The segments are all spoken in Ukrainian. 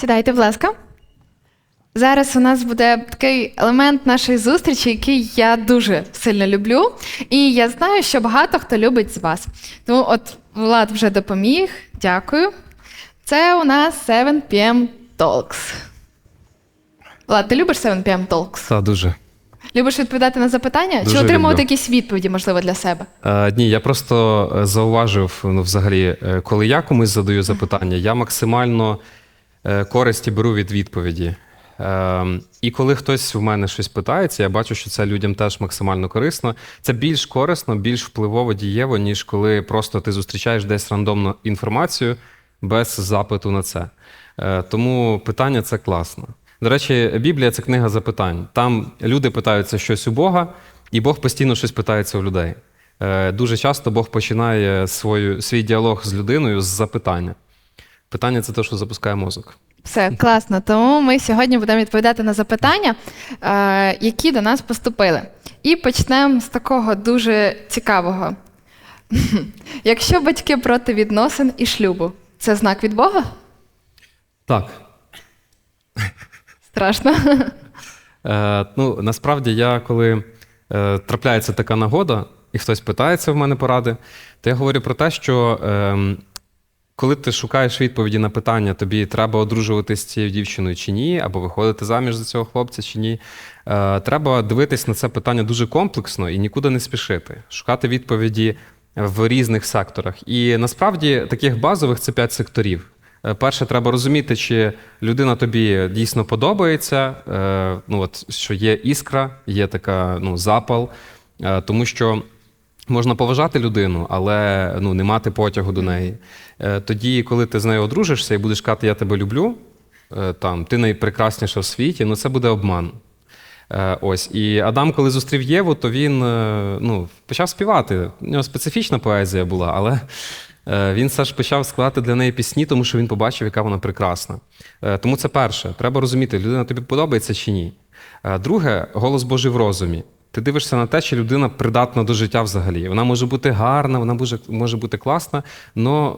Сідайте, будь ласка. Зараз у нас буде такий елемент нашої зустрічі, який я дуже сильно люблю. І я знаю, що багато хто любить з вас. Тому от Влад вже допоміг. Дякую. Це у нас 7 PM Talks. Влад, ти любиш 7 PM Talks? Та дуже. Любиш відповідати на запитання? Дуже Чи отримувати люблю. якісь відповіді, можливо, для себе? Е, ні, я просто е, зауважив, ну, взагалі, е, коли я комусь задаю запитання, я максимально користі беру від відповіді. Е, і коли хтось в мене щось питається, я бачу, що це людям теж максимально корисно. Це більш корисно, більш впливово дієво, ніж коли просто ти зустрічаєш десь рандомну інформацію без запиту на це. Е, тому питання це класно. До речі, Біблія це книга запитань. Там люди питаються щось у Бога, і Бог постійно щось питається у людей. Е, Дуже часто Бог починає свою, свій діалог з людиною з запитання. Питання це те, що запускає мозок. Все класно. Тому ми сьогодні будемо відповідати на запитання, е, які до нас поступили. І почнемо з такого дуже цікавого. Якщо батьки проти відносин і шлюбу, це знак від Бога? Так. Страшно. Е, ну, насправді, я коли е, трапляється така нагода, і хтось питається в мене поради, то я говорю про те, що е, коли ти шукаєш відповіді на питання, тобі треба одружуватися з цією дівчиною чи ні, або виходити заміж за цього хлопця чи ні, е, треба дивитись на це питання дуже комплексно і нікуди не спішити, шукати відповіді в різних секторах. І насправді таких базових це п'ять секторів. Е, Перше, треба розуміти, чи людина тобі дійсно подобається, е, ну от що є іскра, є така ну, запал, тому що можна поважати людину, але ну, не мати потягу до неї. Е, Тоді, коли ти з нею одружишся і будеш казати, я тебе люблю, е, там, ти найпрекрасніша в світі, ну це буде обман. Е, Ось. І Адам, коли зустрів Єву, то він ну, почав співати. У нього специфічна поезія була, але він все ж почав складати для неї пісні, тому що він побачив, яка вона прекрасна. Тому це перше. Треба розуміти, людина тобі подобається чи ні. Друге, голос Божий в розумі. Ти дивишся на те, чи людина придатна до життя взагалі. Вона може бути гарна, вона може, може бути класна, але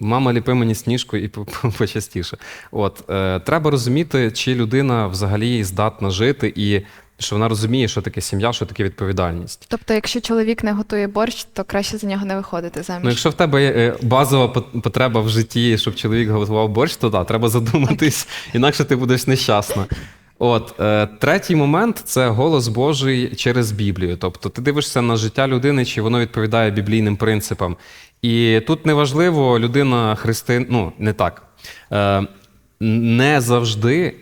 Мама ліпи мені сніжку і по- по- почастіше. От е, треба розуміти, чи людина взагалі здатна жити, і що вона розуміє, що таке сім'я, що таке відповідальність. Тобто, якщо чоловік не готує борщ, то краще за нього не виходити заміж. Ну, якщо в тебе є е, базова потреба в житті, щоб чоловік готував борщ, то да, треба задуматись, інакше ти будеш нещасна. От е, третій момент це голос Божий через Біблію. Тобто ти дивишся на життя людини, чи воно відповідає біблійним принципам. І тут неважливо, людина христин, ну не так. Е, не завжди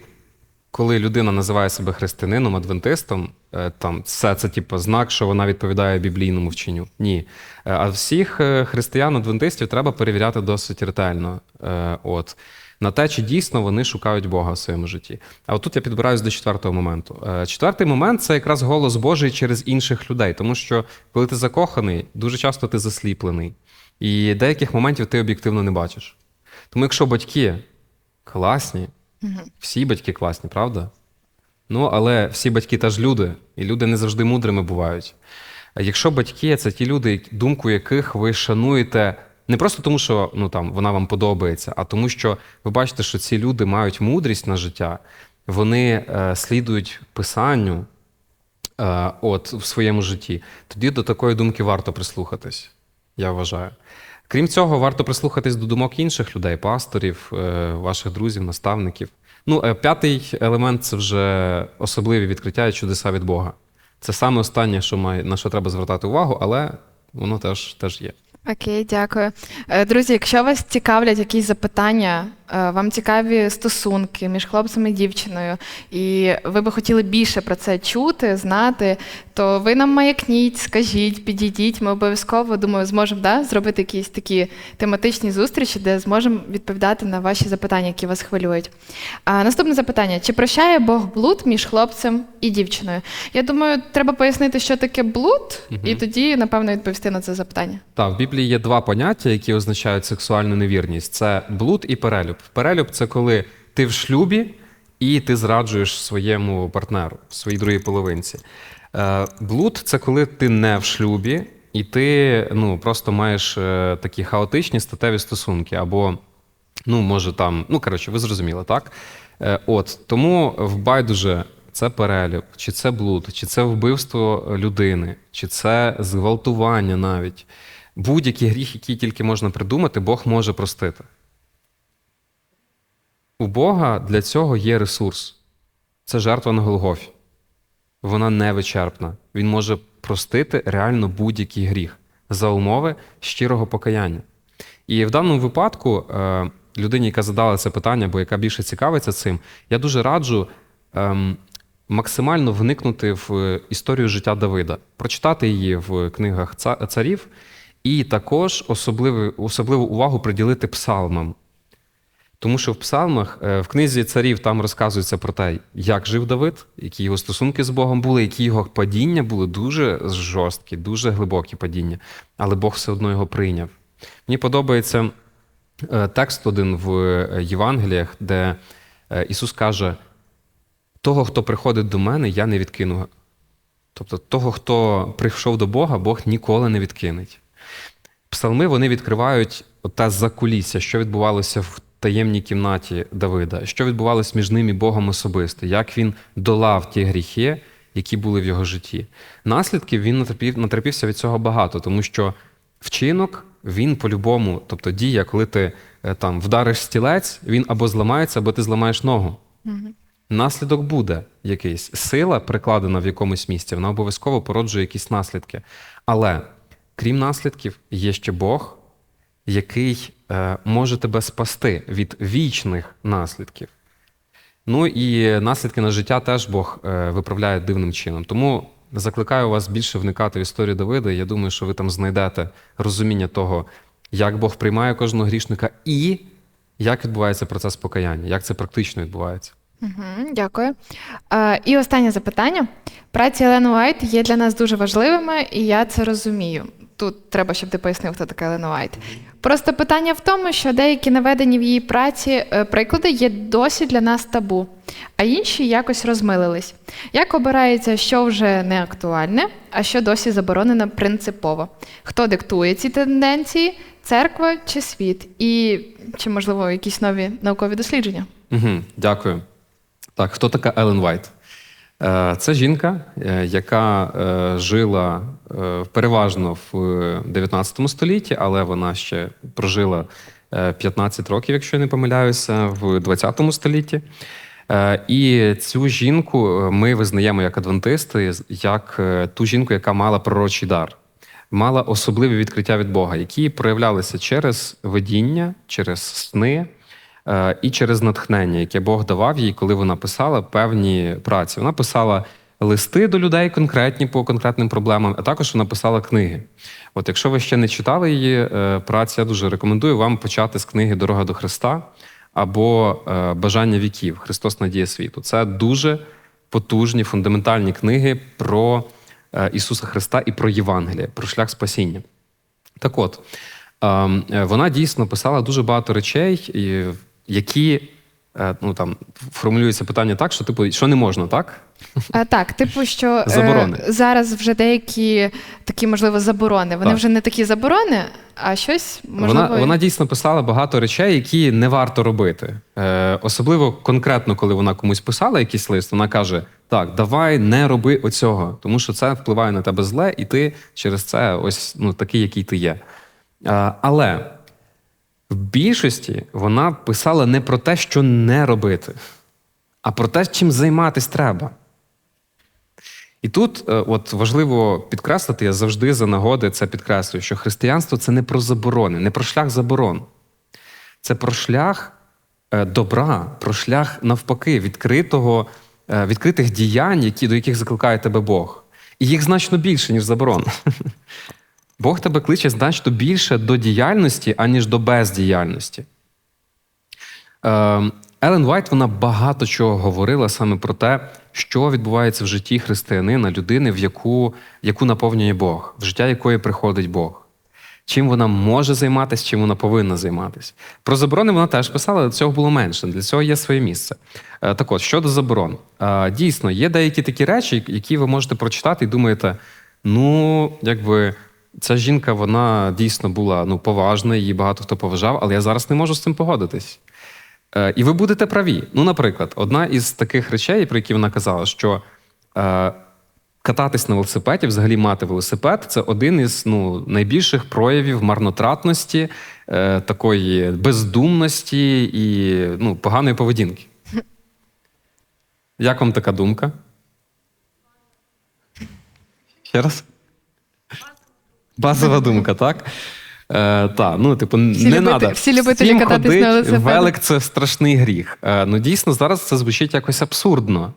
коли людина називає себе християнином, адвентистом, е, там все це типу знак, що вона відповідає біблійному вченню. Ні. Е, А всіх е, християн-адвентистів треба перевіряти досить ретельно. Е, От. На те, чи дійсно вони шукають Бога в своєму житті. А от тут я підбираюсь до четвертого моменту. Е, Четвертий момент це якраз голос Божий через інших людей. Тому що коли ти закоханий, дуже часто ти засліплений. І деяких моментів ти об'єктивно не бачиш. Тому якщо батьки класні, всі батьки класні, правда? Ну, але всі батьки теж люди, і люди не завжди мудрими бувають. Якщо батьки це ті люди, думку яких ви шануєте не просто тому, що ну, там, вона вам подобається, а тому, що ви бачите, що ці люди мають мудрість на життя, вони е, слідують писанню е, от, в своєму житті, тоді до такої думки варто прислухатись, я вважаю. Крім цього, варто прислухатись до думок інших людей, пасторів, е, ваших друзів, наставників. Ну, е, п'ятий елемент це вже особливі відкриття і чудеса від Бога. Це саме останнє, що має, на що треба звертати увагу, але воно теж, теж є. Окей, дякую. Е, Друзі, якщо вас цікавлять якісь запитання, вам цікаві стосунки між хлопцем і дівчиною, і ви би хотіли більше про це чути, знати, то ви нам маякніть, скажіть, підійдіть. Ми обов'язково думаю, зможемо да, зробити якісь такі тематичні зустрічі, де зможемо відповідати на ваші запитання, які вас хвилюють. А, наступне запитання: чи прощає Бог блуд між хлопцем і дівчиною? Я думаю, треба пояснити, що таке блуд, і тоді, напевно, відповісти на це запитання. Так, в Біблії є два поняття, які означають сексуальну невірність: це блуд і перелюб. Перелюб це коли ти в шлюбі і ти зраджуєш своєму партнеру, своїй другій половинці. Е, Блуд це коли ти не в шлюбі, і ти ну, просто маєш е, такі хаотичні статеві стосунки, або Ну, може, там, ну коротше, ви зрозуміли, так? Е, От тому в байдуже це перелюб, чи це блуд, чи це вбивство людини, чи це зґвалтування навіть. Будь-який гріх, який тільки можна придумати, Бог може простити. У Бога для цього є ресурс. Це жертва на Голгофі. Вона невичерпна. Він може простити реально будь-який гріх за умови щирого покаяння. І в даному випадку е, людині, яка задала це питання, або яка більше цікавиться цим, я дуже раджу ем, максимально вникнути в історію життя Давида, прочитати її в книгах царів, і також особливу увагу приділити псалмам. Тому що в псалмах, е, в книзі царів там розказується про те, як жив Давид, які його стосунки з Богом були, які його падіння були дуже жорсткі, дуже глибокі падіння, але Бог все одно його прийняв. Мені подобається е, текст один в е, Євангеліях, де Ісус каже: того, хто приходить до мене, я не відкину. Тобто, того, хто прийшов до Бога, Бог ніколи не відкинеть. Псалми вони відкривають те закулісся, що відбувалося в таємній кімнаті Давида, що відбувалося між ним і Богом особисто, як він долав ті гріхи, які були в його житті. Наслідків він натерпів, натерпівся від цього багато, тому що вчинок він по-любому, тобто дія, коли ти е, там вдариш стілець, він або зламається, або ти зламаєш ногу. Наслідок буде якийсь. Сила, прикладена в якомусь місці, вона обов'язково породжує якісь наслідки. Але крім наслідків, є ще Бог, який може тебе спасти від вічних наслідків. Ну і наслідки на життя теж Бог е, виправляє дивним чином. Тому закликаю вас більше вникати в історію Давида. Я думаю, що ви там знайдете розуміння того, як Бог приймає кожного грішника і як відбувається процес покаяння, як це практично відбувається. Дякую. Е, і останнє запитання. Праці Елени Уайт є для нас дуже важливими, і я це розумію. Тут треба, щоб ти пояснив, хто така Елена Уайт. Просто питання в тому, що деякі наведені в її праці е, приклади є досі для нас табу, а інші якось розмилились. Як обирається, що вже не актуальне, а що досі заборонено принципово? Хто диктує ці тенденції? Церква чи світ? І чи можливо якісь нові наукові дослідження? Угу, дякую. Так, хто така Елен Вайт? Е, Це жінка, е, яка жила переважно в 19 столітті, але вона ще прожила е, 15 років, якщо я не помиляюся, в 20 столітті. Е, І цю жінку е, ми визнаємо як адвентисти, як е, ту жінку, яка мала пророчий дар, мала особливі відкриття від Бога, які проявлялися через видіння, через сни е, і через натхнення, яке Бог давав їй, коли вона писала певні праці. Вона писала листи до людей конкретні по конкретним проблемам, а також вона писала книги. От якщо ви ще не читали її е, праці, я дуже рекомендую вам почати з книги Дорога до Христа або е, Бажання віків Христос Надія світу. Це дуже потужні фундаментальні книги про е, Ісуса Христа і про Євангеліє, про шлях спасіння. Так от, ем, вона дійсно писала дуже багато речей, які ну, там, формулюється питання так, що типу, що не можна, так? А, так, типу, що Заборони. Е, зараз вже деякі такі, можливо, заборони. Вони Так. вже не такі заборони, а щось можливо. Вона, вона дійсно писала багато речей, які не варто робити. Е, особливо конкретно, коли вона комусь писала якийсь лист, вона каже: Так, давай не роби оцього, тому що це впливає на тебе зле, і ти через це ось ну, такий, який ти є. Е, але в більшості вона писала не про те, що не робити, а про те, чим займатися треба. І тут е, от важливо підкреслити, я завжди за нагоди це підкреслюю, що християнство це не про заборони, не про шлях заборон. Це про шлях е, добра, про шлях навпаки, відкритого, е, відкритих діянь, які, до яких закликає тебе Бог. І їх значно більше, ніж заборон. Бог тебе кличе значно більше до діяльності, аніж до бездіяльності. Е, Елен Вайт вона багато чого говорила саме про те, що відбувається в житті християнина, людини, в яку, яку наповнює Бог, в життя якої приходить Бог. Чим вона може займатися, чим вона повинна займатися. Про заборони вона теж писала, але цього було менше. Для цього є своє місце. Е, Так от, щодо заборон, Е, дійсно, є деякі такі речі, які ви можете прочитати і думаєте, ну, якби ця жінка, вона дійсно була ну, поважна, її багато хто поважав, але я зараз не можу з цим погодитись. Е, і ви будете праві. Ну, наприклад, одна із таких речей, про які вона казала, що е, кататись на велосипеді, взагалі мати велосипед, це один із ну, найбільших проявів марнотратності, е, такої бездумності і ну, поганої поведінки. Як вам така думка? Ще раз? Базова думка, так? Е, та, ну, типу, Всі не надо. всі любителі Всім кататись на велосипедах. Велик це страшний гріх. Е, ну, дійсно, зараз це звучить якось абсурдно.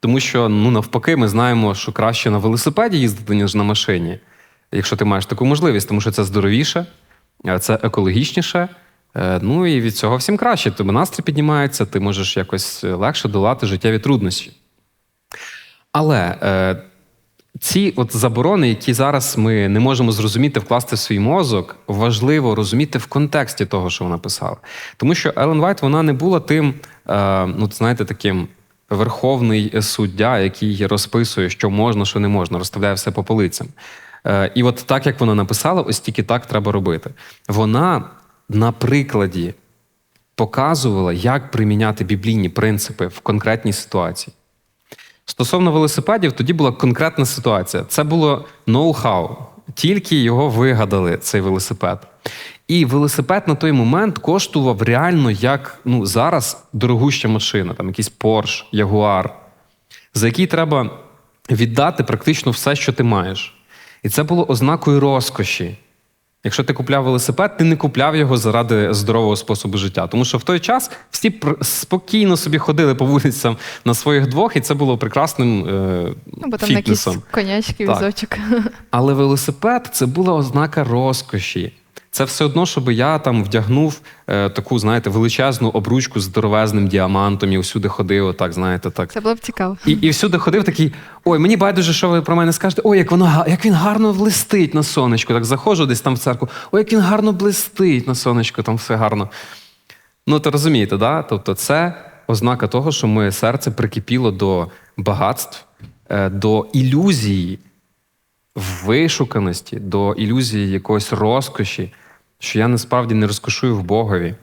Тому що, ну, навпаки, ми знаємо, що краще на велосипеді їздити, ніж на машині, якщо ти маєш таку можливість, тому що це здоровіше, е, це екологічніше. е, Ну і від цього всім краще. Тобі настрій піднімається, ти можеш якось легше долати життєві труднощі. Але е, ці от заборони, які зараз ми не можемо зрозуміти, вкласти в свій мозок, важливо розуміти в контексті того, що вона писала. Тому що Елен Вайт вона не була тим, е, ну знаєте, таким верховний суддя, який розписує, що можна, що не можна, розставляє все по полицям. Е, і от так як вона написала, ось тільки так треба робити. Вона на прикладі показувала, як приміняти біблійні принципи в конкретній ситуації. Стосовно велосипедів, тоді була конкретна ситуація. Це було ноу-хау. Тільки його вигадали, цей велосипед. І велосипед на той момент коштував реально як ну, зараз дорогуща машина, там якийсь Porsche, Jaguar, за який треба віддати практично все, що ти маєш. І це було ознакою розкоші. Якщо ти купляв велосипед, ти не купляв його заради здорового способу життя. Тому що в той час всі спокійно собі ходили по вулицям на своїх двох, і це було прекрасним е, Ну, бо там якісь конячки, візочок. Але велосипед це була ознака розкоші. Це все одно, щоб я там вдягнув е, таку, знаєте, величезну обручку з здоровезним діамантом і всюди ходив, отак, знаєте, так. Це було б цікаво. І, і всюди ходив такий: ой, мені байдуже, що ви про мене скажете. Ой, як воно як він гарно блистить на сонечку. Так заходжу десь там в церкву. Ой, як він гарно блистить на сонечку, там все гарно. Ну, то розумієте, да? Тобто, це ознака того, що моє серце прикипіло до багатств, е, до ілюзії вишуканості, до ілюзії якоїсь розкоші, що я насправді не розкошую в Богові.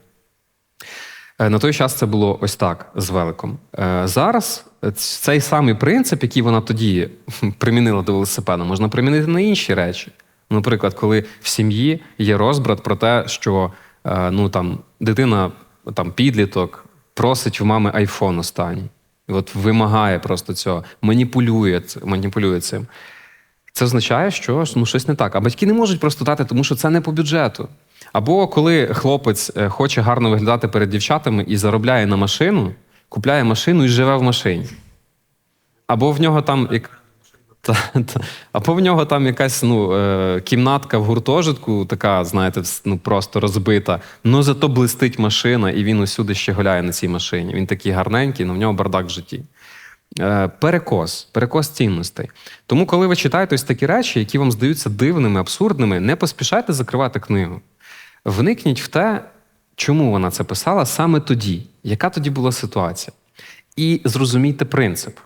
Е, На той час це було ось так з великом. Е, Зараз цей самий принцип, який вона тоді примінила до велосипеда, можна примінити на інші речі. Наприклад, коли в сім'ї є розбрат про те, що е, ну, там, дитина, там, підліток просить в мами айфон останній. І от вимагає просто цього, маніпулює, маніпулює цим. Це означає, що ну, щось не так. А батьки не можуть просто дати, тому що це не по бюджету. Або коли хлопець е, хоче гарно виглядати перед дівчатами і заробляє на машину, купляє машину і живе в машині. Або в нього там. як- Та, та. Або в нього там якась ну, е, кімнатка в гуртожитку, така, знаєте, ну, просто розбита. Ну зато блистить машина, і він усюди ще гуляє на цій машині. Він такий гарненький, але в нього бардак в житті. Е, перекос, перекос цінностей. Тому, коли ви читаєте ось такі речі, які вам здаються дивними, абсурдними, не поспішайте закривати книгу. Вникніть в те, чому вона це писала саме тоді, яка тоді була ситуація. І зрозумійте принцип.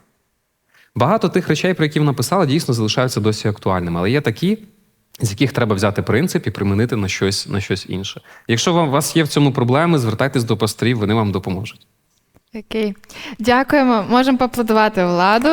Багато тих речей, про які вона писала, дійсно залишаються досі актуальними, але є такі, з яких треба взяти принцип і примінити на щось, на щось інше. Якщо вам, у вас є в цьому проблеми, звертайтесь до пасторів, вони вам допоможуть. Окей. Дякуємо. Можемо поаплодувати владу.